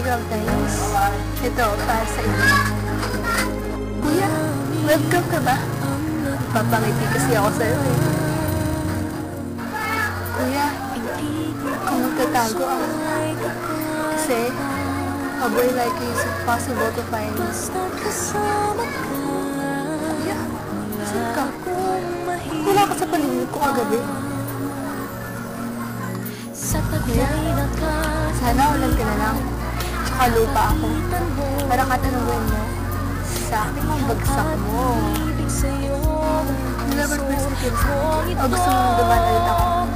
Valentine's. Ito, para sa inyo. Kuya, welcome ka ba? Papangiti kasi ako sa'yo eh. Kuya, kung magtatago ako. Kasi, a boy like you is impossible to find. Kuya, saan ka? Wala ka sa paligid ko kagabi. Kuya, sana ulan ka na lang. Tsaka lupa ako. Para katanungin mo, sa akin ang bagsak mo. Nilaban ko sa kinsa. O gusto mong dumaan ulit ako?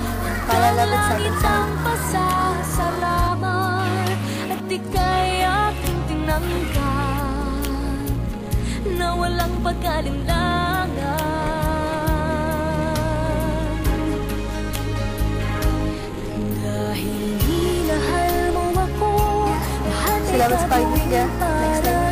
Para lapit sa akin. Pasasalamat at ika'y aking tinanggal na walang pagkalinlangan Kailangan sa kanya. Next time.